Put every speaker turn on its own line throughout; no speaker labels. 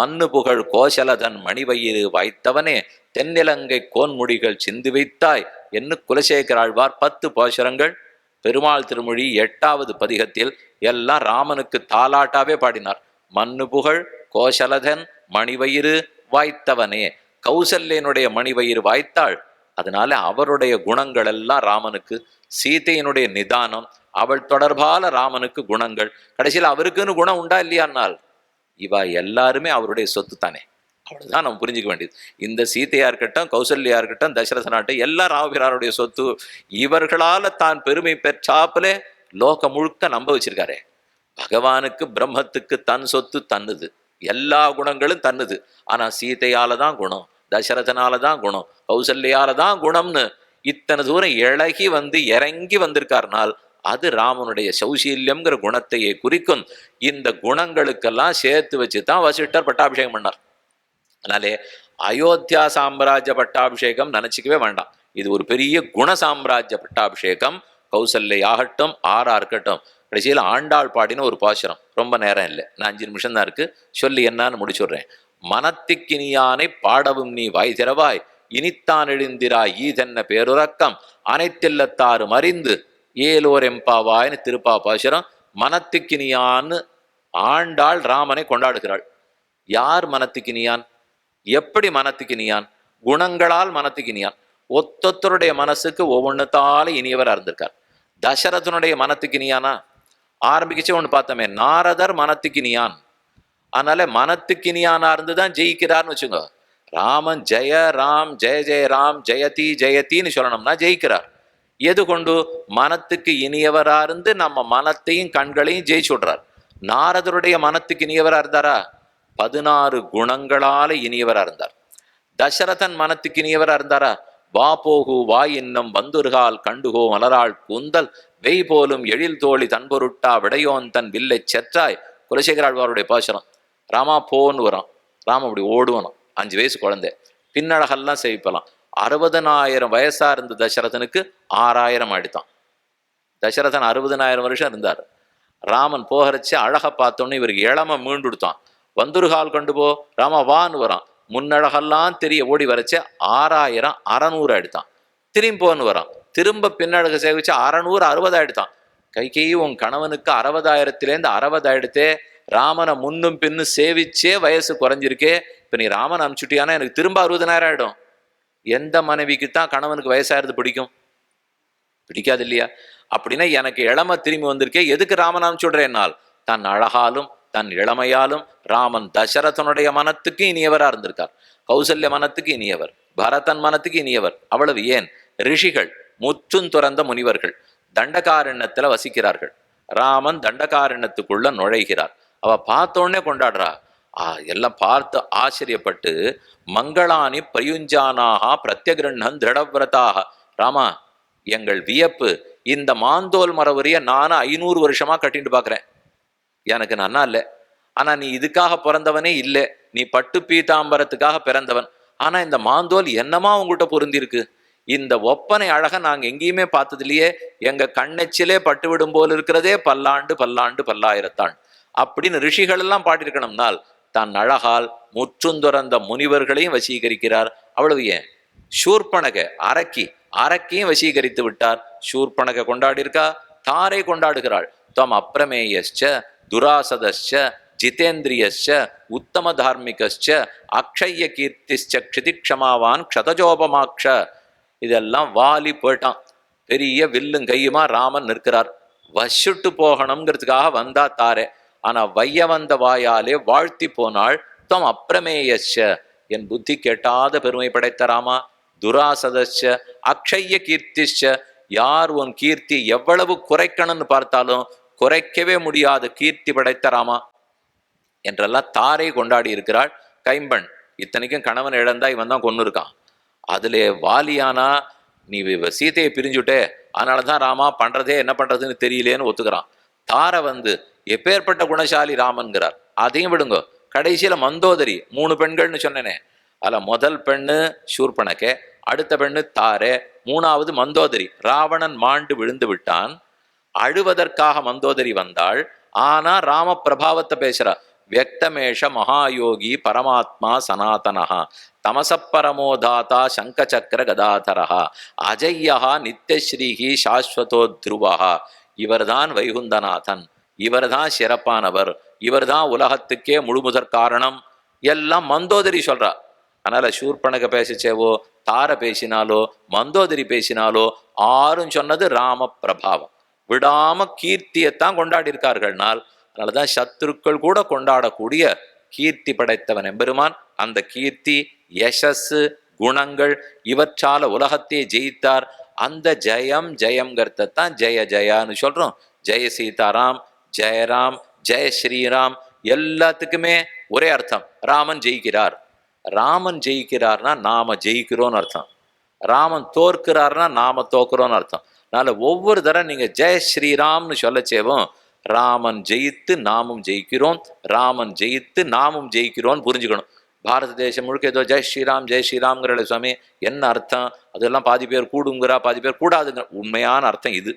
மண்ணு புகழ் கோசலதன் மணிவயிறு வாய்த்தவனே தென்னிலங்கை கோன்முடிகள் சிந்து வைத்தாய் என்று குலசேகராழ்வார் பத்து பாசுரங்கள். பெருமாள் திருமொழி எட்டாவது பதிகத்தில் எல்லாம் ராமனுக்கு தாலாட்டாவே பாடினார். மண்ணு புகழ் கோசலதன் மணிவயிறு வாய்த்தவனே கௌசல்யனுடைய மணிவயிறு வாய்த்தாள். அதனால அவருடைய குணங்கள் எல்லாம் ராமனுக்கு சீதையினுடைய நிதானம் அவள் தொடர்பால ராமனுக்கு குணங்கள். கடைசியில் அவருக்குன்னு குணம் உண்டா இல்லையானால் இவ எல்லாருமே அவருடைய சொத்து தானே அவ்வளவுதான் நம்ம புரிஞ்சுக்க வேண்டியது. இந்த சீதையா இருக்கட்டும் கௌசல்யா இருக்கட்டும் தசரத நாட்டு எல்லாம் ராமபிரானுடைய சொத்து இவர்களால தான் பெருமை பெற்றாப்புல லோகம் முழுக்க நம்ப வச்சிருக்காரே. பகவானுக்கு பிரம்மத்துக்கு தன் சொத்து தன்னுது. எல்லா குணங்களும் தன்னுது. ஆனா சீதையால தான் குணம் தசரதனால தான் குணம் கௌசல்யால தான் குணம்னு இத்தனை தூரம் இழகி வந்து இறங்கி வந்திருக்காருனால் அது ராமனுடைய சௌசீல்யம்ங்கிற குணத்தையே குறிக்கும். இந்த குணங்களுக்கெல்லாம் சேர்த்து வச்சு தான் வசிஷ்டர் பட்டாபிஷேகம் பண்ணார். அதனாலே அயோத்தியா சாம்ராஜ்ய பட்டாபிஷேகம் நினச்சிக்கவே வேண்டாம். இது ஒரு பெரிய குண சாம்ராஜ்ய பட்டாபிஷேகம். கௌசல்யை ஆகட்டும் ஆறா இருக்கட்டும். கடைசியில் ஆண்டாள் பாடின ஒரு பாசுரம். ரொம்ப நேரம் இல்லை. நான் அஞ்சு நிமிஷம் தான் இருக்கு. சொல்லி என்னான்னு முடிச்சுடுறேன். மனத்திக்கினியானை பாடவும் நீ வாய் திறவாய். இனித்தான் எழுந்திராய் ஈதென்ன பேருறக்கம். அனைத்தில்லத்தாரும் அறிந்து ஏலோர் எம்பாவாயின்னு திருப்பா பாசுரம் மனத்திக்கினியான்னு ஆண்டாள் ராமனை கொண்டாடுகிறாள். யார் மனத்துக்கினியான்? எப்படி மனத்துக்கினியான்? குணங்களால் மனத்துக்கினியான். ஒத்தொத்தருடைய மனசுக்கு ஒவ்வொன்றுத்தால இனியவராக இருந்திருக்கார் தசரதனுடைய மனத்துக்கினியானா? ஆரம்பிக்கச்சே ஒன்று பார்த்தோமே நாரதர் மனத்துக்கினியான். அதனால மனத்துக்கினியானா இருந்து தான் ஜெயிக்கிறார்னு வச்சுங்க ராமன் ஜெய ராம் ஜெய ஜெய ராம் ஜெயதி ஜெயத்தின்னு சொல்லணும்னா ஜெயிக்கிறார். எது கொண்டு மனத்துக்கு இனியவரா இருந்து நம்ம மனத்தையும் கண்களையும் ஜெயிச்சு விடுறார் நாரதருடைய மனத்துக்கு இனியவரா இருந்தாரா? பதினாறு குணங்களால இனியவரா இருந்தார். தசரதன் மனத்துக்கு இனியவரா இருந்தாரா? வா போகு வா இன்னும் வந்துருகால் கண்டுகோ மலராள் கூந்தல் வெய் போலும் எழில் தோழி தன்பொருட்டா விடையோன் தன் வில்லை செற்றாய். குலசேகராழ்வாருடைய பாசுரம். ராமா போன்னு வரான். ராம அப்படி ஓடுவனும் அஞ்சு வயசு குழந்தை. பின்னழகெல்லாம் சேவிப்பலாம் அறுபதனாயிரம் வயசா இருந்த தசரதனுக்கு ஆறாயிரம் ஆயிடுத்தான் தசரதன் அறுபதனாயிரம் வருஷம் இருந்தார். ராமன் போகிறச்சு அழகை பார்த்தோன்னே இவருக்கு இளம மீண்டுடுத்தான். வந்துருகால் கொண்டு போ ராமா வான்னு வரான். முன்னழகெல்லாம் தெரிய ஓடி வரச்சு ஆறாயிரம் அறநூறு ஆயிடுத்தான் திரும்பி போன்னு வரான். திரும்ப பின்னழக சேவிச்சு அறநூறு அறுபது ஆயிடுத்தான் கைகை உன் கணவனுக்கு அறுபதாயிரத்திலேருந்து அறுபதாயிடுத்தே ராமனை முன்னும் பின்னும் சேவிச்சே வயசு குறைஞ்சிருக்கே. இப்போ நீ ராமன் அனுப்பிச்சுட்டியானா எனக்கு திரும்ப அறுபதனாயிரம் ஆகிடும் எந்த மனைவிக்கு தான் கணவனுக்கு வயசாகிறது பிடிக்கும்? பிடிக்காது இல்லையா அப்படின்னா எனக்கு இளமை திரும்பி வந்திருக்கே. எதுக்கு ராமன் அனுப்பிச்சுடுறேன்னால் தன் அழகாலும் தன் இளமையாலும் ராமன் தசரதனுடைய மனத்துக்கு இனியவரா இருந்திருக்கார். கௌசல்ய மனத்துக்கு இனியவர் பரதன் மனத்துக்கு இனியவர். அவ்வளவு ஏன்? ரிஷிகள் முற்றும் துறந்த முனிவர்கள் தண்டகாரண்யத்துல வசிக்கிறார்கள். ராமன் தண்டகாரண்யத்துக்குள்ள நுழைகிறார். அவ பார்த்தோன்னே கொண்டாடுறா. ஆ எல்லாம் பார்த்து ஆச்சரியப்பட்டு மங்களானி பிரயுஞ்சானாக பிரத்யகிரண்ணன் திருடவிரதாக. ராமா எங்கள் வியப்பு இந்த மாந்தோல் மரவரிய நானும் ஐநூறு வருஷமா கட்டிட்டு பாக்குறேன். எனக்கு நன்னா இல்லை. ஆனா நீ இதுக்காக பிறந்தவனே இல்லை. நீ பட்டு பீதாம்பரத்துக்காக பிறந்தவன். ஆனா இந்த மாந்தோல் என்னமா உங்ககிட்ட பொருந்திருக்கு இந்த ஒப்பனை அழக நாங்க எங்கேயுமே பார்த்ததுலயே எங்க கண்ணெச்சிலே பட்டு விடும் போல் இருக்கிறதே பல்லாண்டு பல்லாண்டு பல்லாயிரத்தாண்டு அப்படின்னு ரிஷிகள் எல்லாம் பாடியிருக்கணும்னால் தன் அழகால் முற்றுந்துறந்த முனிவர்களையும் வசீகரிக்கிறார். அவ்வளவு ஏன்? சூர்பனக அரக்கி அரக்கையும் வசீகரித்து விட்டார். சூர்பனக கொண்டாடியிருக்கா? தாரை கொண்டாடுகிறாள். தம் அப்பிரமேயஸ்ச துராசதஸ்ச ஜிதேந்திரியஸ்ச உத்தம தார்மிகஸ்ச அக்ஷய கீர்த்திஸ்ச க்ஷிதிக்ஷமாவான் க்ஷதஜோபமாக்ஷ. இதெல்லாம் வாலி போயிட்டான். பெரிய வில்லும் கையுமா ராமன் நிற்கிறார். வசுட்டு போகணுங்கிறதுக்காக வந்தா தாரே. ஆனா வைய வந்த வாயாலே வாழ்த்தி போனாள் தம் அப்பிரமேயஸ்ச என் புத்தி கெட்டாத பெருமை படைத்த ராமா? துராசதச்ச அக்ஷய கீர்த்திச்ச யார் உன் கீர்த்தி எவ்வளவு குறைக்கணும்னு பார்த்தாலும் குறைக்கவே முடியாது கீர்த்தி படைத்த ராமா. என்றெல்லாம் தாரை கொண்டாடி இருக்கிறாள் கைம்பெண் இத்தனைக்கும் கணவன் இழந்தா இவன் தான் கொண்டு இருக்கான். அதிலே வாலியானா நீ இவ சீதையை பிரிஞ்சுட்டே அதனால தான் ராமா பண்ணுறதே என்ன பண்ணுறதுன்னு தெரியலேன்னு ஒத்துக்கிறான். தாரை வந்து எப்பேற்பட்ட குணசாலி ராமன்கிறார். அதையும் விடுங்க. கடைசியில் மந்தோதரி மூணு பெண்கள்னு சொன்னேனே. அதில் முதல் பெண்ணு சூர்பனகே அடுத்த பெண்ணு தாரே மூணாவது மந்தோதரி. ராவணன் மாண்டு விழுந்து விட்டான். அழுவதற்காக மந்தோதரி வந்தாள். ஆனா ராம பிரபாவத்தை பேசுறா. வியக்தமேஷ மகாயோகி பரமாத்மா சனாதனஹா தமசப்பரமோதாதா சங்கச்சக்கர கதாதரஹா அஜய்யா நித்யஸ்ரீஹி சாஸ்வதோ துருவः இவர்தான் வைகுந்தநாதன். இவர்தான் சிறப்பானவர். இவர்தான் உலகத்துக்கே முழுமுதற் காரணம். எல்லாம் மந்தோதரி சொல்றா. அதனால சூர்பனக பேசிச்சேவோ தார பேசினாலோ மந்தோதரி பேசினாலோ ஆரும் சொன்னது ராம பிரபாவம். விடாம கீர்த்தியைத்தான் கொண்டாடி இருக்கார்கள்னால் அதனாலதான் சத்துருக்கள் கூட கொண்டாடக்கூடிய கீர்த்தி படைத்தவன் எம்பெருமான். அந்த கீர்த்தி யசஸ் குணங்கள் இவற்றால உலகத்தையே ஜெயித்தார். அந்த ஜெயம் ஜெயம்ங்கிறத தான் ஜெய ஜெயான்னு சொல்றோம். ஜெய சீதாராம் ஜெயராம் ஜெய ஸ்ரீராம் எல்லாத்துக்குமே ஒரே அர்த்தம். ராமன் ஜெயிக்கிறார். ராமன் ஜெயிக்கிறார்னா நாம ஜெயிக்கிறோம்னு அர்த்தம். ராமன் தோற்கிறார்னா நாம தோக்குறோம்னு அர்த்தம். அதனால ஒவ்வொரு தடவை நீங்க ஜெய ஸ்ரீராம்னு சொல்லச்சேவும் ராமன் ஜெயித்து நாமும் ஜெயிக்கிறோம் ராமன் ஜெயித்து நாமும் ஜெயிக்கிறோம்னு புரிஞ்சுக்கணும். பாரத தேசம் முழுக்க ஏதோ ஜெய் ஸ்ரீராம் ஜெய் ஸ்ரீராம்ங்கிற சுவாமி என்ன அர்த்தம்? அதெல்லாம் பாதி பேர் கூடுங்கிறா பாதி பேர் கூடாதுங்கிற உண்மையான அர்த்தம் இது.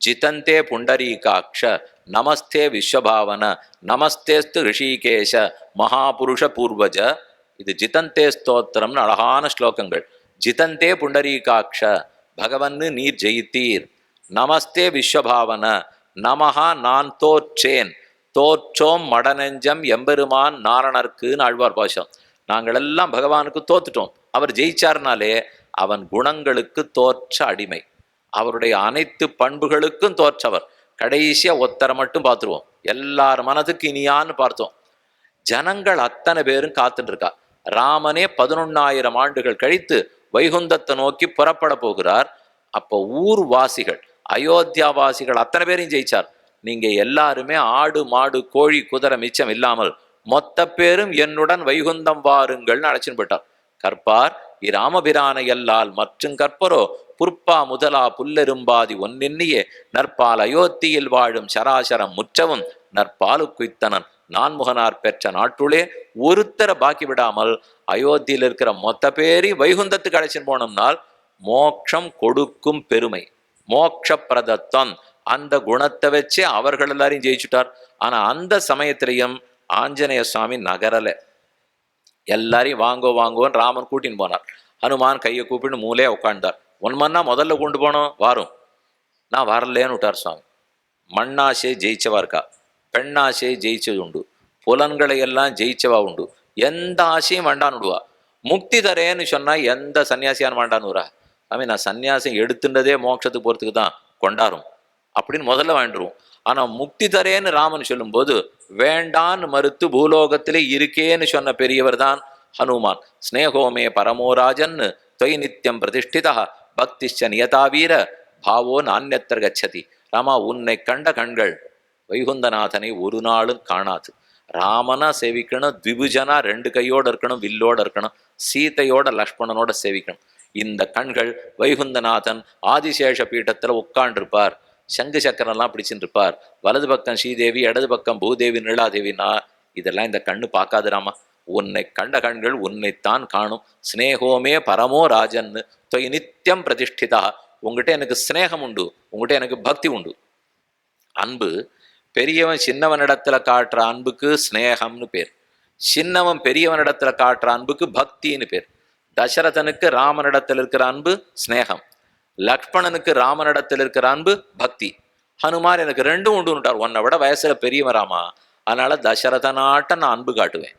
ஜிதந்தே புண்டரீகாட்ச நமஸ்தே விஸ்வபாவன நமஸ்தேஸ்து ரிஷிகேஷ மகாபுருஷ பூர்வஜ. இது ஜிதந்தே ஸ்தோத்திரம்னு அழகான ஸ்லோகங்கள். ஜிதந்தே புண்டரீகாட்ச பகவன்னு நீர் ஜெயித்தீர். நமஸ்தே விஸ்வபாவன நமஹா நான் தோற்றேன். தோற்றோம் மடநெஞ்சம் எம்பெருமான் நாரணர்க்குன்னு ஆழ்வார் பாஷம். நாங்கள் எல்லாம் பகவானுக்கு தோத்துட்டோம். அவர் ஜெயிச்சார்னாலே அவன் குணங்களுக்கு தோற்ற அடிமை. அவருடைய அனைத்து பண்புகளுக்கும் தோற்றவர். கடைசியா ஒத்தரை மட்டும் பார்த்துருவோம். எல்லார் மனதுக்கு இனியான்னு பார்த்தோம். ஜனங்கள் அத்தனை பேரும் காத்துட்டுருக்கா ராமனே பதினொன்னாயிரம் ஆண்டுகள் கழித்து வைகுந்தத்தை நோக்கி புறப்பட போகிறார். அப்போ ஊர்வாசிகள் அயோத்தியாவாசிகள் அயோத்தியா வாசிகள் அத்தனை பேரையும் ஜெயிச்சார். நீங்க எல்லாருமே ஆடு மாடு கோழி குதிரை மிச்சம் இல்லாமல் மொத்த பேரும் என்னுடன் வைகுந்தம் வாருங்கள்னு அழைச்சின்னு போயிட்டார். கற்பார் இராமபிரானை அல்லால் மற்றும் கற்பரோ புற்பா முதலா புல்லெரும்பாதி ஒன்னின்னியே நற்பால் அயோத்தியில் வாழும் சராசரம் முற்றவும் நற்பாலு குய்த்தனன் நான்முகனார் பெற்ற நாட்டுள்ளே ஒருத்தரை பாக்கி விடாமல் அயோத்தியில் இருக்கிற மொத்த பேரி வைகுந்தத்துக்கு அழைச்சின்னு போனோம்னால் மோட்சம் கொடுக்கும் பெருமை மோட்ச பிரதத்தம் அந்த குணத்தை வச்சே அவர்கள் எல்லாரையும் ஜெயிச்சுட்டார் ஆனா அந்த சமயத்திலையும் ஆஞ்சநேய சுவாமி நகரலை எல்லாரையும் வாங்கோ வாங்கோன்னு ராமன் கூட்டின்னு போனார். ஹனுமான் கையை கூப்பிட்டு மூலே உட்காண்டார் மண்ணா முதல்ல கொண்டு போனோம் வாரும். நான் வரலேன்னு விட்டார் சுவாமி. மண்ணாசை ஜெயிச்சவா இருக்கா? பெண்ணாசை ஜெயிச்சது உண்டு. புலன்களை எல்லாம் ஜெயிச்சவா உண்டு. எந்த ஆசையும் வேண்டான்னு விடுவா. முக்தி தரேன்னு சொன்னால் எந்த சன்னியாசியான் வேண்டான்னு வரா சாமி நான் சன்னியாசம் எடுத்துட்டதே மோட்சத்துக்கு போகிறதுக்கு தான் கொண்டாரும் அப்படின்னு முதல்ல வாங்கிடுவோம். ஆனால் முக்தி தரேன்னு ராமன் சொல்லும்போது வேண்டான்னு மறுத்து பூலோகத்திலே இருக்கேன்னு சொன்ன பெரியவர் தான் ஹனுமான். ஸ்னேகோமே பரமோராஜன் தொய் நித்தியம் பிரதிஷ்டிதா பக்திஷ்ட நியதாவீர பாவோ நானியத்தர் கச்சதி. ராமா உன்னை கண்ட கண்கள் வைகுந்தநாதனை ஒரு நாளும் காணாது. ராமனா சேவிக்கணும் திவிஜனா ரெண்டு கையோடு இருக்கணும் வில்லோடு இருக்கணும் சீதையோட லக்ஷ்மணனோட சேவிக்கணும். இந்த கண்கள் வைகுந்தநாதன் ஆதிசேஷ பீட்டத்தில் உட்காண்டிருப்பார் சங்கு சக்கரம்லாம் பிடிச்சிட்டு இருப்பார் வலது பக்கம் ஸ்ரீதேவி இடது பக்கம் பூதேவி நீலாதேவினா இதெல்லாம் இந்த கண்ணு பார்க்காதுராமா? உன்னை கண்ட கண்கள் உன்னைத்தான் காணும். ஸ்னேகோமே பரமோ ராஜன்னு தொய் நித்தியம் பிரதிஷ்டிதா. உங்ககிட்ட எனக்கு ஸ்னேகம் உண்டு. உங்ககிட்ட எனக்கு பக்தி உண்டு. அன்பு பெரியவன் சின்னவனிடத்துல காட்டுற அன்புக்கு ஸ்னேகம்னு பேர். சின்னவன் பெரியவனிடத்துல காட்டுற அன்புக்கு பக்தின்னு பேர். தசரதனுக்கு ராமனிடத்தில் இருக்கிற அன்பு ஸ்னேகம் லக்ஷ்மணனுக்கு ராமனிடத்தில் இருக்கிற அன்பு பக்தி. ஹனுமார் எனக்கு ரெண்டும் உண்டுன்னுட்டார் உன்னை விட வயசுல பெரியவன் ராமா. அதனால தசரதனாட்டம் நான் அன்பு காட்டுவேன்.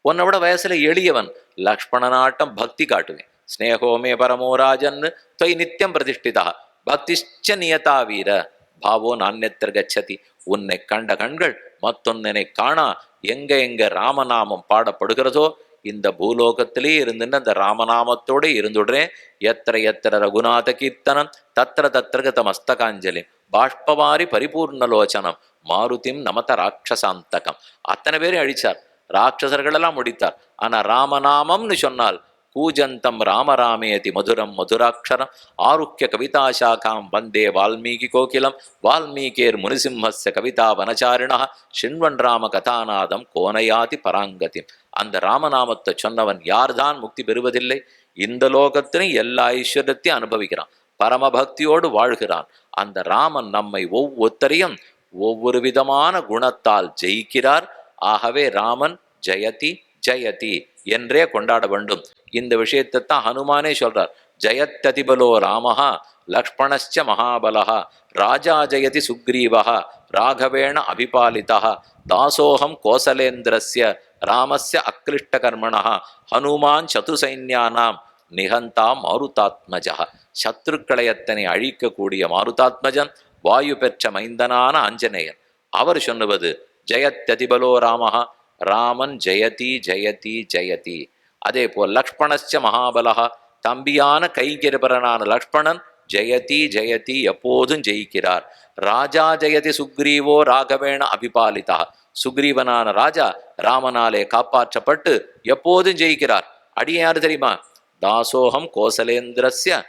உன்னை விட வயசுல எளியவன் லக்ஷ்மணனாட்டம் பக்தி காட்டுவேன். ஸ்னேகோமே பரமோராஜன் தொய் நித்தியம் பிரதிஷ்டிதா. பக்திஷ்ட நியதா வீர. பாவோ நானியத்தர் கச்சதி. உன்னை கண்ட கண்கள் மத்தொன்னனை காணா. எங்க எங்க ராமநாமம் பாடப்படுகிறதோ இந்த பூலோகத்திலே இருந்துன்னு அந்த ராமநாமத்தோட இருந்துடுறே. எத்திர எத்திர ரகுநாத கீர்த்தனம் தத்திர தத்திரகத மஸ்தகாஞ்சலி பாஷ்பவாரி பரிபூர்ணலோச்சனம் மாருதிம் நமத ராட்சசாந்தகம். அத்தனை பேரையும் அழிச்சார். ராட்சசர்களெல்லாம் முடித்தார் ஆனா ராமநாமம்னு சொன்னால் கூஜந்தம் ராமராமேதி மதுரம் மதுராட்சரம் ஆருக்கிய கவிதாசாக்காம் வந்தே வால்மீகி கோகிலம் வால்மீகேர் முனிசிம்மஸ்ய கவிதா வனச்சாரிணா சின்வன் ராம கதாநாதம் கோனயாதி பராங்கதி அந்த ராமநாமத்தை சொன்னவன் யார்தான் முக்தி பெறுவதில்லை? இந்த லோகத்திலும் எல்லா ஐஸ்வர்யத்தையும் அனுபவிக்கிறான். பரமபக்தியோடு வாழ்கிறான். அந்த ராமன் நம்மை ஒவ்வொருத்தரையும் ஒவ்வொரு விதமான குணத்தால் ஜெயிக்கிறார். ஆகவே ராமன் ஜெயதி ஜெயதி என்றே கொண்டாட வேண்டும். இந்த விஷயத்தை தான் ஹனுமானே சொல்றார். ஜயத்ததிபலோ ராமஹா லக்ஷ்மணச்ச மகாபலஹா ராஜா ஜெயதி சுக்ரீவஹ ராகவேண அபிபாலிதா தாசோகம் கோசலேந்திரஸ்ய ராமஸ்ய அக்லிஷ்டகர்மணः ஹனுமான் சதுசைன்யானாம் நிகந்தா மாருதாத்மஜா சத்ருக்களை எத்தனை அழிக்கக்கூடிய மாருதாத்மஜன் வாயு பெற்ற மைந்தனான ஆஞ்சநேயன் அவர் சொன்னுவது ஜெயத்யதிபலோ ராமஹா ராமன் ஜெயதி ஜெயதி ஜெயதி. அதே போல் லக்ஷ்மணஸ்ச மகாபலஹா தம்பியான கைகிரபரனான லக்ஷ்மணன் ஜெயதி ஜெயதி எப்போதும் ஜெயிக்கிறார். ராஜா ஜெயதி சுக்ரீவோ ராகவேண அபிபாலிதா. சுக்ரீவனான ராஜா ராமனாலே காப்பாற்றப்பட்டு எப்போதும் ஜெயிக்கிறார். அடியே யாரு தெரியுமா? தாசோகம் கோசலேந்திரஸ்ய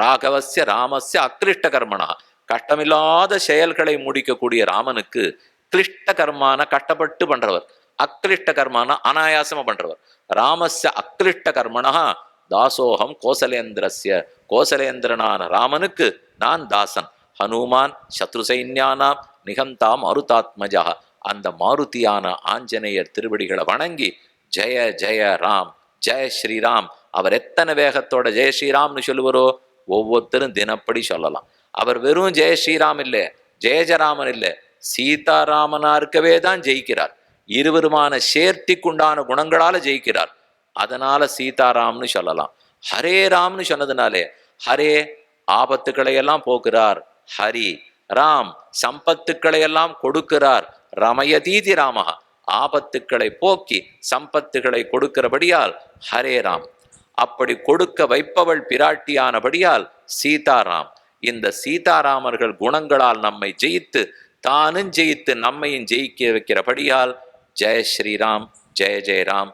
ராகவசிய ராமஸ்ய அக்லிஷ்ட கர்மனா கஷ்டமில்லாத செயல்களை முடிக்கக்கூடிய ராமனுக்கு கிளிஷ்ட கர்மான கஷ்டப்பட்டு பண்றவர். அக்லிஷ்ட கர்மானா அனாயாசமா பண்றவர். ராமஸ்ய அக்லிஷ்ட கர்மணா தாசோகம் கோசலேந்திரஸ்ய. கோசலேந்திரனான ராமனுக்கு நான் தாசன். ஹனுமான் சத்ரு சைன்யானாம் நிகந்தாம் அருதாத்மஜா. அந்த மாருதியான ஆஞ்சநேயர் திருவடிகளை வணங்கி ஜெய ஜெய ராம் ஜெய ஸ்ரீராம் அவர் எத்தனை வேகத்தோட ஜெய ஸ்ரீராம்னு சொல்லுவாரோ ஒவ்வொருத்தரும் தினப்படி சொல்லலாம். அவர் வெறும் ஜெய ஸ்ரீராம் இல்லை ஜெயஜராமன் இல்லை சீதாராமனா இருக்கவே தான் ஜெயிக்கிறார். இருவருமான சேர்த்திக்குண்டான குணங்களால ஜெயிக்கிறார். அதனால சீதாராம்னு சொல்லலாம். ஹரே ராம்னு சொன்னதுனாலே ஹரே ஆபத்துக்களை எல்லாம் போக்குறார். ஹரி ராம் சம்பத்துக்களை எல்லாம் கொடுக்கிறார். ரமயதீதி ராமஹா ஆபத்துக்களை போக்கி சம்பத்துகளை கொடுக்கிறபடியால் ஹரே ராம். அப்படி கொடுக்க வைப்பவள் பிராட்டியானபடியால் சீதாராம். இந்த சீதாராமர்கள் குணங்களால் நம்மை ஜெயித்து தானும் ஜெயித்து நம்மையும் ஜெயிக்க வைக்கிறபடியால் ஜெய ஸ்ரீராம் ஜெய ஜெயராம்